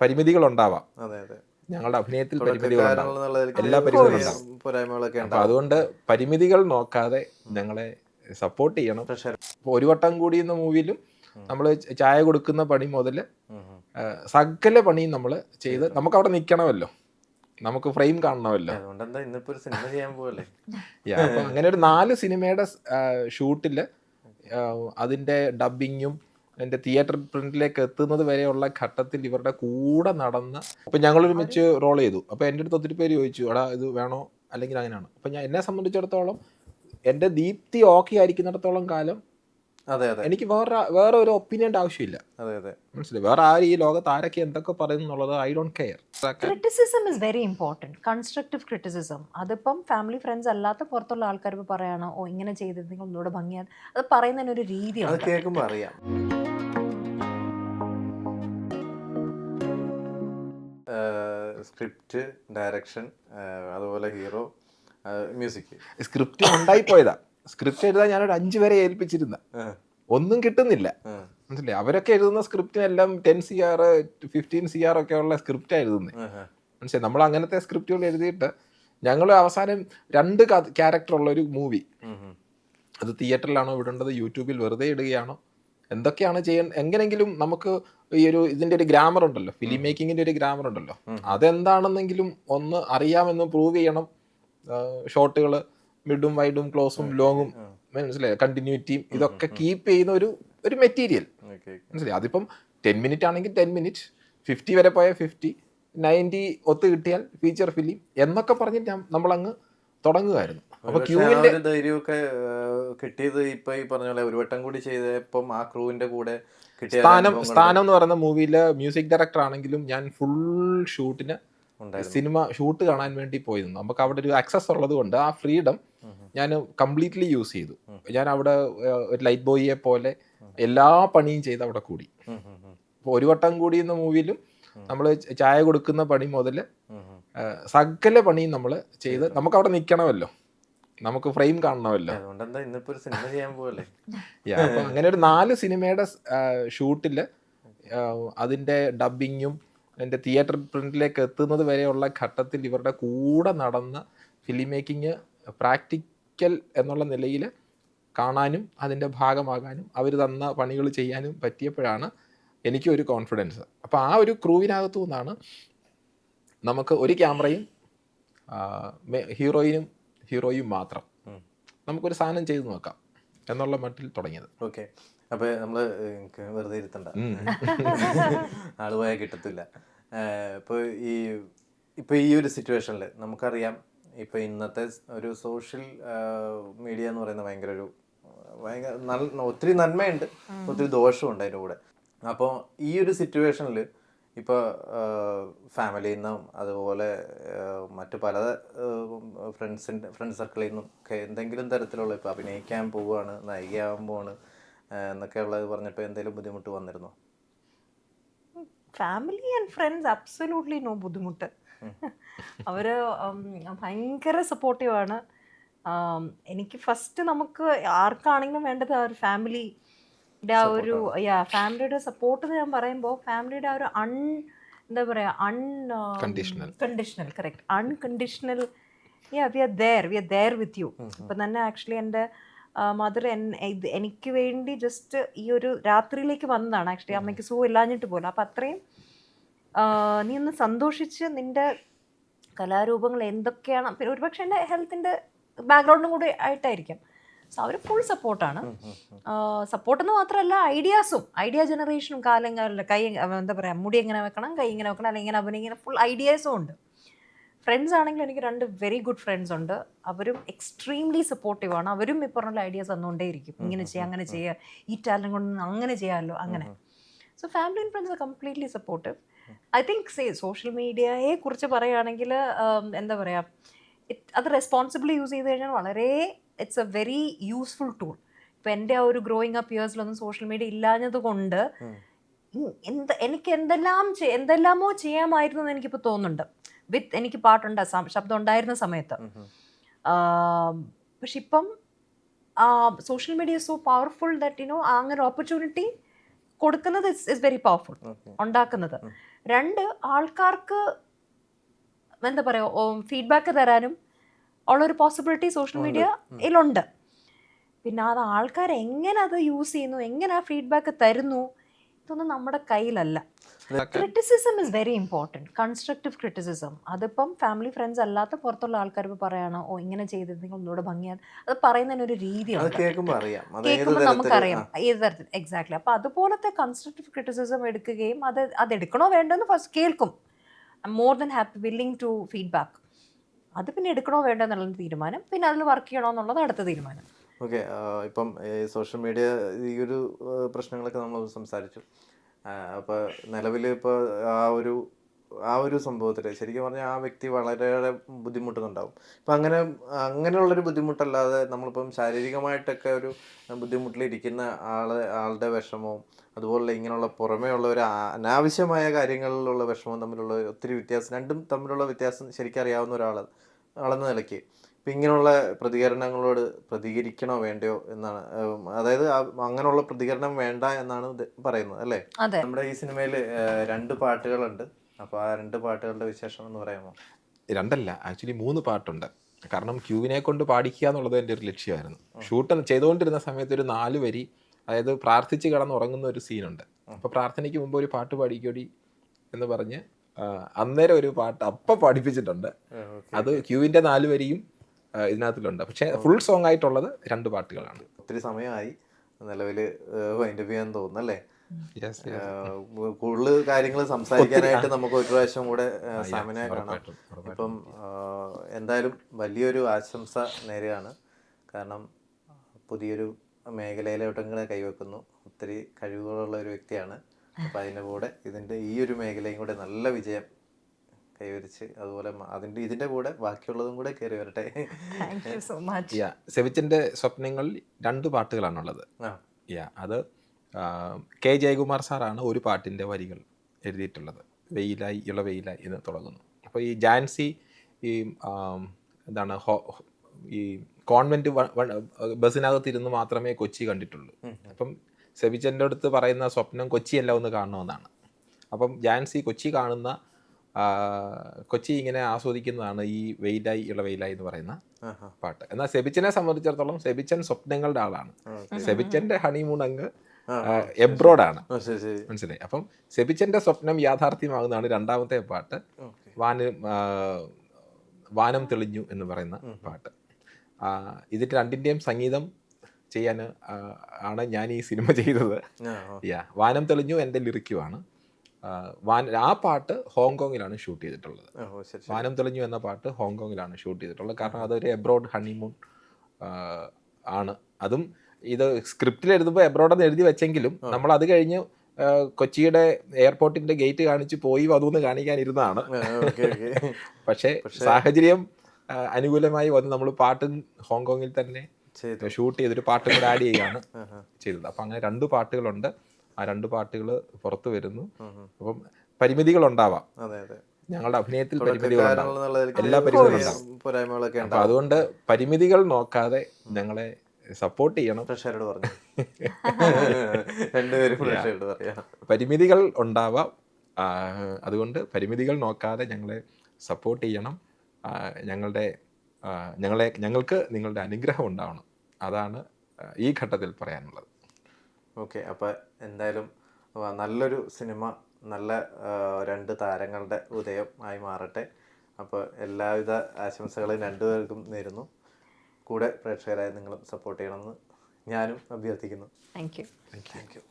പരിമിതികൾ ഉണ്ടാവാം ഞങ്ങളുടെ അഭിനയത്തിൽ പരിമിതികൾ എല്ലാ പരിമിതികളും അതുകൊണ്ട് പരിമിതികൾ നോക്കാതെ ഞങ്ങളെ സപ്പോർട്ട് ചെയ്യണം. ഒരു വട്ടം കൂടി എന്ന മൂവിയിലും നമ്മൾ ചായ കൊടുക്കുന്ന പണി മുതൽ സകല പണിയും നമ്മൾ ചെയ്ത് നമുക്ക് അവിടെ നിൽക്കണമല്ലോ നമുക്ക് ഫ്രെയിം കാണണമല്ലോ. അങ്ങനെ ഒരു നാല് സിനിമയുടെ ഷൂട്ടിൽ അതിന്റെ ഡബിങ്ങും അതിന്റെ തിയേറ്റർ പ്രിന്റിലേക്ക് എത്തുന്നത് വരെയുള്ള ഘട്ടത്തിൽ ഇവരുടെ കൂടെ നടന്ന് അപ്പം ഞങ്ങൾ ഒരുമിച്ച് റോൾ ചെയ്തു. അപ്പോൾ എന്റെ അടുത്ത് ഒത്തിരി പേര് ചോദിച്ചു എടാ ഇത് വേണോ? അല്ലെങ്കിൽ അങ്ങനെയാണ്. അപ്പം ഞാൻ എന്നെ സംബന്ധിച്ചിടത്തോളം എന്റെ ദീപ്തി ഓക്കെ ആയിരിക്കുന്നിടത്തോളം കാലം എനിക്ക് വേറെ വേറെ ഒരു ഒപ്പീനിയന്റെ ആവശ്യമില്ല. അതെ അതെ. മനസ്സിലായി? വേറെ ആര് ഈ ലോകത്ത് ആരൊക്കെ എന്തൊക്കെ പറയുന്നു എന്നുള്ളത് I don't care criticism is very important constructive criticism അതിപ്പം ഫാമിലി ഫ്രണ്ട്സ് അല്ലാത്ത പുറത്തുള്ള ആൾക്കാർ ഇപ്പോൾ പറയാണ് ഓ ഇങ്ങനെ ചെയ്തിരുന്നെങ്കിൽ ഒന്നുകൂടെ ഭംഗിയാണ് അത് പറയുന്നതിന് ഒരു അത് അറിയാം. സ്ക്രിപ്റ്റ് ഡയറക്ഷൻ അതുപോലെ ഹീറോ മ്യൂസിക് സ്ക്രിപ്റ്റ് ഉണ്ടായി പോയതാ സ്ക്രിപ്റ്റ് എഴുതാൻ ഞാനൊരു അഞ്ചു വരെ ഏൽപ്പിച്ചിരുന്ന. ഒന്നും കിട്ടുന്നില്ല. മനസ്സിലായി? അവരൊക്കെ എഴുതുന്ന സ്ക്രിപ്റ്റിനെല്ലാം ten C R fifteen C R ഒക്കെ ഉള്ള സ്ക്രിപ്റ്റാണ് എഴുതുന്നത് മനസ്സിലായി? നമ്മൾ അങ്ങനത്തെ സ്ക്രിപ്റ്റുകൾ എഴുതിയിട്ട് ഞങ്ങൾ അവസാനം രണ്ട് ക്യാരക്ടർ ഉള്ള ഒരു മൂവി. അത് തിയേറ്ററിലാണോ വിടേണ്ടത്? യൂട്യൂബിൽ വെറുതെ ഇടുകയാണോ? എന്തൊക്കെയാണ് ചെയ്യാൻ എങ്ങനെങ്കിലും നമുക്ക് ഈ ഒരു ഇതിന്റെ ഒരു ഗ്രാമർ ഉണ്ടല്ലോ ഫിലിം മേക്കിങ്ങിന്റെ ഒരു ഗ്രാമർ ഉണ്ടല്ലോ. അതെന്താണെന്നെങ്കിലും ഒന്ന് അറിയാമെന്ന് പ്രൂവ് ചെയ്യണം. ഷോട്ടുകൾ മിഡും വൈഡും ക്ലോസും ലോങ്ങും മനസ്സിലായി? കണ്ടിന്യൂറ്റിയും ഇതൊക്കെ കീപ്പ് ചെയ്യുന്ന ഒരു ഒരു മെറ്റീരിയൽ മനസ്സിലായി? അതിപ്പം ടെൻ മിനിറ്റ് ആണെങ്കിൽ ടെൻ മിനിറ്റ് ഫിഫ്റ്റി വരെ പോയാൽ ഫിഫ്റ്റി നയന്റി ഒത്ത് കിട്ടിയാൽ ഫീച്ചർ ഫിലിം എന്നൊക്കെ പറഞ്ഞിട്ട് നമ്മളങ്ങ് തുടങ്ങുമായിരുന്നു. അപ്പൊ ക്യൂവിന്റെ ധൈര്യമൊക്കെ കിട്ടിയത് ഇപ്പൊ ഈ പറഞ്ഞ പോലെ ഒരു വട്ടം കൂടി ചെയ്തപ്പം ആ ക്രൂവിന്റെ കൂടെ സ്ഥാനം സ്ഥാനം എന്ന് പറയുന്ന മൂവിയിലെ മ്യൂസിക് ഡയറക്ടർ ആണെങ്കിലും ഞാൻ ഫുൾ ഷൂട്ടിന്. സിനിമ ഷൂട്ട് കാണാൻ വേണ്ടി പോയിരുന്നു. നമുക്ക് അവിടെ ഒരു ആക്സസ് ഉള്ളത് കൊണ്ട് ആ ഫ്രീഡം ഞാൻ കംപ്ലീറ്റ്ലി യൂസ് ചെയ്തു. ഞാൻ അവിടെ ഒരു ലൈറ്റ് ബോയിയെ പോലെ എല്ലാ പണിയും ചെയ്ത് അവിടെ കൂടി. അപ്പോൾ ഒരു വട്ടം കൂടി എന്ന മൂവിയിലും നമ്മൾ ചായ കൊടുക്കുന്ന പണി മുതൽ. സകല പണിയും നമ്മൾ ചെയ്ത് നമുക്ക് അവിടെ നിൽക്കണമല്ലോ നമുക്ക് ഫ്രെയിം കാണണമല്ലോ. അങ്ങനെ ഒരു നാല് സിനിമയുടെ ഷൂട്ടിൽ അതിന്റെ ഡബിങ്ങും അതിന്റെ തിയേറ്റർ പ്രിന്റിലേക്ക് എത്തുന്നത് വരെയുള്ള ഘട്ടത്തിൽ ഇവരുടെ കൂടെ നടന്ന ഫിലിം മേക്കിംഗ് പ്രാക്ടിക്കൽ എന്നുള്ള നിലയിൽ കാണാനും അതിന്റെ ഭാഗമാകാനും അവർ തന്ന പണികൾ ചെയ്യാനും പറ്റിയപ്പോഴാണ് എനിക്ക് ഒരു കോൺഫിഡൻസ് അപ്പോൾ ആ ഒരു ക്രൂവിനകത്തു നിന്നാണ് നമുക്ക് ഒരു ക്യാമറയും ഹീറോയിനും ഹീറോയും മാത്രം. നമുക്കൊരു സാധനം ചെയ്തു നോക്കാം എന്നുള്ള മട്ടിൽ തുടങ്ങിയത്. ഓക്കെ. അപ്പൊ നമ്മൾ വെറുതെ ഇരുത്തണ്ട. ആൾ പോയാൽ കിട്ടത്തില്ല. ഇപ്പൊ ഈ ഇപ്പൊ ഈ ഒരു സിറ്റുവേഷനിൽ നമുക്കറിയാം ഇപ്പൊ ഇന്നത്തെ ഒരു സോഷ്യൽ മീഡിയ എന്ന് പറയുന്ന ഭയങ്കര ഒരു ഭയങ്കര നല്ല ഒത്തിരി നന്മയുണ്ട് ഒത്തിരി ദോഷമുണ്ട് അതിന്റെ കൂടെ. അപ്പോൾ ഈ ഒരു സിറ്റുവേഷനിൽ ഇപ്പോൾ ഫാമിലിയിൽ നിന്നും അതുപോലെ മറ്റു പല ഫ്രണ്ട്സിന്റെ ഫ്രണ്ട് സർക്കിളിൽ നിന്നും ഒക്കെ എന്തെങ്കിലും തരത്തിലുള്ള ഇപ്പോൾ അഭിനയിക്കാൻ പോവുകയാണ് നായികയാവാൻ പോവാണ് എന്നൊക്കെ ഉള്ളത് പറഞ്ഞപ്പോൾ എന്തെങ്കിലും ബുദ്ധിമുട്ട് വന്നിരുന്നോ? Family and friends absolutely no ബുദ്ധിമുട്ട്. അവർ ഭയങ്കര സപ്പോർട്ടീവാണ് എനിക്ക് ഫസ്റ്റ് നമുക്ക് ആർക്കാണെങ്കിലും വേണ്ടത് ആ ഒരു ഫാമിലിയുടെ ആ ഒരു യാ ഫാമിലിയുടെ സപ്പോർട്ട് ഞാൻ പറയുമ്പോൾ ഫാമിലിയുടെ ആ ഒരു അൺ എന്താ പറയുക unconditional correct unconditional ya we are there we are there with you ഇപ്പം തന്നെ ആക്ച്വലി എന്റെ മദർ എൻ എനിക്ക് വേണ്ടി ജസ്റ്റ് ഈ ഒരു രാത്രിയിലേക്ക് വന്നതാണ്. ആക്ച്വലി അമ്മയ്ക്ക് സുഖം ഇല്ലാഞ്ഞിട്ട് പോലും അപ്പം അത്രയും നീ ഒന്ന് സന്തോഷിച്ച് നിന്റെ കലാരൂപങ്ങൾ എന്തൊക്കെയാണ്? പിന്നെ ഒരുപക്ഷെ എന്റെ ഹെൽത്തിന്റെ ബാക്ക്ഗ്രൗണ്ടും കൂടി ആയിട്ടായിരിക്കാം. സോ അവർ ഫുൾ സപ്പോർട്ടാണ് സപ്പോർട്ടെന്ന് മാത്രമല്ല ഐഡിയാസും ഐഡിയ ജനറേഷനും കാലം കാലം കൈ എന്താ പറയുക മുടി എങ്ങനെ വെക്കണം കൈ ഇങ്ങനെ വെക്കണം അല്ലെങ്കിൽ ഇങ്ങനെ അവനിങ്ങനെ ഫുൾ ഐഡിയാസും ഉണ്ട്. ഫ്രണ്ട്സ് ആണെങ്കിൽ എനിക്ക് രണ്ട് വെരി ഗുഡ് ഫ്രണ്ട്സ് ഉണ്ട്. അവരും എക്സ്ട്രീംലി സപ്പോർട്ടീവ് ആണ്. അവരും ഈ പറഞ്ഞ ഐഡിയാസ് തന്നുകൊണ്ടേയിരിക്കും ഇങ്ങനെ ചെയ്യുക അങ്ങനെ ചെയ്യുക ഈ ടാലന്റ് കൊണ്ട് അങ്ങനെ ചെയ്യാമല്ലോ അങ്ങനെ. So family and friends completely supportive I think say social മീഡിയയെ കുറിച്ച് പറയുകയാണെങ്കിൽ എന്താ പറയുക അത് റെസ്പോൺസിബിളി യൂസ് ചെയ്ത് കഴിഞ്ഞാൽ വളരെ it's a very useful tool ഇപ്പം എന്റെ ആ ഒരു ഗ്രോയിങ് അപ്പ് ഇയേഴ്സിലൊന്നും സോഷ്യൽ മീഡിയ ഇല്ലാഞ്ഞത് കൊണ്ട് എന്ത് എനിക്ക് എന്തെല്ലാം എന്തെല്ലാമോ ചെയ്യാമായിരുന്നു എന്ന് എനിക്കിപ്പോൾ തോന്നുന്നുണ്ട്. വിത്ത് എനിക്ക് പാട്ടുണ്ട് ശബ്ദം ഉണ്ടായിരുന്ന സമയത്ത്. പക്ഷെ ഇപ്പം social media so powerful that you know അങ്ങനെ ഓപ്പർച്യൂണിറ്റി കൊടുക്കുന്നത് ഇസ് വെരി പവർഫുൾ ഉണ്ടാക്കുന്നത്. രണ്ട് ആൾക്കാർക്ക് എന്താ പറയുക ഫീഡ്ബാക്ക് തരാനും ഉള്ളൊരു പോസിബിലിറ്റി സോഷ്യൽ മീഡിയയിലുണ്ട് പിന്നെ അത് ആൾക്കാർ എങ്ങനെ അത് യൂസ് ചെയ്യുന്നു എങ്ങനെ ആ ഫീഡ്ബാക്ക് തരുന്നു ഇതൊന്നും നമ്മുടെ കയ്യിലല്ല. Criticism is very important constructive criticism അതിപ്പം ഫാമിലി ഫ്രണ്ട്സ് അല്ലാത്ത പുറത്തുള്ള ആൾക്കാർ ഇപ്പോൾ പറയുകയാണോ ഓ ഇങ്ങനെ ചെയ്തിരുന്നെങ്കിൽ ഒന്നുകൂടെ ഭംഗിയാണ് അത് പറയുന്നതിന് ഒരു അത് രീതിയുണ്ട് കേൾക്കുമ്പോൾ നമുക്കറിയാം ഏത് തരത്തിൽ എക്സാക്ട്ലി അപ്പോൾ അതുപോലത്തെ കൺസ്ട്രക്റ്റീവ് ക്രിറ്റിസിസം എടുക്കുകയും അത് അത് എടുക്കണോ വേണ്ടോന്ന് ഫസ്റ്റ് കേൾക്കും. I more than happy willing to feedback അത് പിന്നെ എടുക്കണോ വേണ്ടോ എന്നുള്ള തീരുമാനം പിന്നെ അതിൽ വർക്ക് ചെയ്യണോ എന്നുള്ളത് അടുത്ത തീരുമാനം. ഓക്കെ ഇപ്പം സോഷ്യൽ മീഡിയ ഈ ഒരു പ്രശ്നങ്ങളൊക്കെ നമ്മൾ സംസാരിച്ചു. അപ്പോൾ നിലവിൽ ഇപ്പോൾ ആ ഒരു ആ ഒരു സംഭവത്തിൽ ശരിക്കും പറഞ്ഞാൽ ആ വ്യക്തി വളരെയേറെ ബുദ്ധിമുട്ടുന്നുണ്ടാവും. അപ്പം അങ്ങനെ അങ്ങനെയുള്ളൊരു ബുദ്ധിമുട്ടല്ലാതെ നമ്മളിപ്പം ശാരീരികമായിട്ടൊക്കെ ഒരു ബുദ്ധിമുട്ടിലിരിക്കുന്ന ആളെ ആളുടെ വിഷമവും അതുപോലെ ഇങ്ങനെയുള്ള പുറമേ ഉള്ള ഒരു അനാവശ്യമായ കാര്യങ്ങളിലുള്ള വിഷമവും തമ്മിലുള്ള ഒത്തിരി വ്യത്യാസം രണ്ടും തമ്മിലുള്ള വ്യത്യാസം ശരിക്കും അറിയാവുന്ന ഒരാൾ ആളെന്ന നിലയ്ക്ക്. ഇപ്പം ഇങ്ങനെയുള്ള പ്രതികരണങ്ങളോട് പ്രതികരിക്കണോ വേണ്ടയോ എന്നാണ്. അതായത് അങ്ങനെയുള്ള പ്രതികരണം വേണ്ട എന്നാണ് പറയുന്നത് അല്ലേ? നമ്മുടെ ഈ സിനിമയിൽ രണ്ട് പാട്ടുകളുണ്ട്. അപ്പോൾ ആ രണ്ട് പാട്ടുകളുടെ വിശേഷം എന്ന് പറയാമോ? രണ്ടല്ല ആക്ച്വലി മൂന്ന് പാട്ടുണ്ട്. കാരണം ക്യൂവിനെ കൊണ്ട് പാടിക്കുക എന്നുള്ളത് എന്റെ ഒരു ലക്ഷ്യമായിരുന്നു. ഷൂട്ട് ചെയ്തുകൊണ്ടിരുന്ന സമയത്ത് ഒരു നാല് വരി അതായത് പ്രാർത്ഥിച്ച് കിടന്നുറങ്ങുന്ന ഒരു സീനുണ്ട്. അപ്പോൾ പ്രാർത്ഥനയ്ക്ക് മുമ്പ് ഒരു പാട്ട് പാടിക്കോടി എന്ന് പറഞ്ഞ് അന്നേരം ഒരു പാട്ട് അപ്പം പഠിപ്പിച്ചിട്ടുണ്ട്. അത് ക്യൂവിന്റെ നാല് വരിയും ഇതിനകത്തിലുണ്ട്. പക്ഷേ ഫുൾ സോങ് ആയിട്ടുള്ളത് രണ്ട് പാട്ടുകളാണ്. ഒത്തിരി സമയമായി. നിലവിൽ വൈൻഡ് ചെയ്യാൻ തോന്നുന്നു അല്ലേ? Yes, yes. ഏഹ് കൂടുതൽ കാര്യങ്ങൾ സംസാരിക്കാനായിട്ട് നമുക്ക് ഒരു പ്രാവശ്യം കൂടെ സാമിനെ കാണാം. ഇപ്പം എന്തായാലും വലിയൊരു ആശംസ നേരെയാണ്. കാരണം പുതിയൊരു മേഖലയിലോട്ടങ്ങനെ കൈവെക്കുന്നു. ഒത്തിരി കഴിവുകളുള്ള ഒരു വ്യക്തിയാണ്. അപ്പം അതിന്റെ കൂടെ ഇതിന്റെ ഈ ഒരു മേഖലയും കൂടെ നല്ല വിജയം കൈവരിച്ച് അതുപോലെ അതിന്റെ ഇതിന്റെ കൂടെ ബാക്കിയുള്ളതും കൂടെ കയറി വരട്ടെ. സോ മച്ച് യാ സെവിച്ചിന്റെ സ്വപ്നങ്ങളിൽ രണ്ട് പാട്ടുകളാണുള്ളത്. ആ. യാ അത് കെ ജയകുമാർ സാറാണ് ഒരു പാട്ടിന്റെ വരികൾ എഴുതിയിട്ടുള്ളത്. വെയിലായി ഇള വെയിലായി എന്ന് തുടങ്ങുന്നു. അപ്പോൾ ഈ ജാൻസി ഈ എന്താണ് ഹോ ഈ കോൺവെന്റ് ബസ്സിനകത്തിരുന്ന് മാത്രമേ കൊച്ചി കണ്ടിട്ടുള്ളൂ. അപ്പം സെബിച്ചന്റെ അടുത്ത് പറയുന്ന സ്വപ്നം കൊച്ചിയല്ല ഒന്ന് കാണണമെന്നാണ്. അപ്പം ജാൻസി കൊച്ചി കാണുന്ന കൊച്ചി ഇങ്ങനെ ആസ്വദിക്കുന്നതാണ് ഈ വെയിലായി ഇളവെയിലായി എന്ന് പറയുന്ന പാട്ട്. എന്നാൽ സെബിച്ചനെ സംബന്ധിച്ചിടത്തോളം സെബിച്ചൻ സ്വപ്നങ്ങളുടെ ആളാണ്. സെബിച്ചന്റെ ഹണിമൂൺ അങ്ങ് എബ്രോഡാണ് മനസ്സിലായി? അപ്പം സെബിച്ചന്റെ സ്വപ്നം യാഥാർത്ഥ്യമാകുന്നതാണ് രണ്ടാമത്തെ പാട്ട്. വാനം വാനം തെളിഞ്ഞു എന്ന് പറയുന്ന പാട്ട്. ആ, ഇതിന്റെ രണ്ടിന്റെയും സംഗീതം ചെയ്യാൻ ആണ് ഞാൻ ഈ സിനിമ ചെയ്തത്. യാ വാനം തെളിഞ്ഞു എന്റെ ലിറിക്കുമാണ് ആ, വാൻ ആ പാട്ട് ഹോങ്കോങ്ങിലാണ് ഷൂട്ട് ചെയ്തിട്ടുള്ളത്. വാനം തെളിഞ്ഞു എന്ന പാട്ട് ഹോങ്കോങ്ങിലാണ് ഷൂട്ട് ചെയ്തിട്ടുള്ളത്. കാരണം അതൊരു എബ്രോഡ് ഹണിമൂൺ ആണ്. അതും ഇത് സ്ക്രിപ്റ്റിൽ എഴുതുമ്പോൾ എബ്രോഡ് എന്ന് എഴുതി വെച്ചെങ്കിലും നമ്മൾ അത് കഴിഞ്ഞ് കൊച്ചിയുടെ എയർപോർട്ടിന്റെ ഗേറ്റ് കാണിച്ച് പോയി വന്നു എന്ന് കാണിക്കാനിരുന്നതാണ് പക്ഷേ സാഹചര്യം അനുകൂലമായി വന്ന് നമ്മൾ പാട്ടും ഹോങ്കോങ്ങിൽ തന്നെ ഷൂട്ട് ചെയ്തൊരു പാട്ട് കൂടെ ആഡ് ചെയ്യുകയാണ്. ചെയ്തത്. അപ്പം അങ്ങനെ രണ്ട് പാട്ടുകളുണ്ട്. ആ രണ്ട് പാട്ടുകൾ പുറത്തു വരുന്നു. അപ്പം പരിമിതികൾ ഉണ്ടാവാം. ഞങ്ങളുടെ അഭിനയത്തിൽ പരിമിതികൾ എല്ലാ പരിമിതികളും അപ്പൊ അതുകൊണ്ട് പരിമിതികൾ നോക്കാതെ ഞങ്ങളെ സപ്പോർട്ട് ചെയ്യണം. പ്രഷറോട് പറഞ്ഞു. രണ്ടുപേരും പ്രഷറോട് പറയാം. പരിമിതികൾ ഉണ്ടാവാം. അതുകൊണ്ട് പരിമിതികൾ നോക്കാതെ ഞങ്ങളെ സപ്പോർട്ട് ചെയ്യണം. ഞങ്ങളുടെ ഞങ്ങളെ ഞങ്ങൾക്ക് നിങ്ങളുടെ അനുഗ്രഹം ഉണ്ടാവണം. അതാണ് ഈ ഘട്ടത്തിൽ പറയാനുള്ളത്. ഓക്കെ അപ്പോൾ എന്തായാലും നല്ലൊരു സിനിമ നല്ല രണ്ട് താരങ്ങളുടെ ഉദയം ആയി മാറട്ടെ. അപ്പോൾ എല്ലാവിധ ആശംസകളും രണ്ടുപേർക്കും നേരുന്നു. കൂടെ പ്രേക്ഷകരായ നിങ്ങളും സപ്പോർട്ട് ചെയ്യണമെന്ന് ഞാനും അഭ്യർത്ഥിക്കുന്നു. Thank you thank you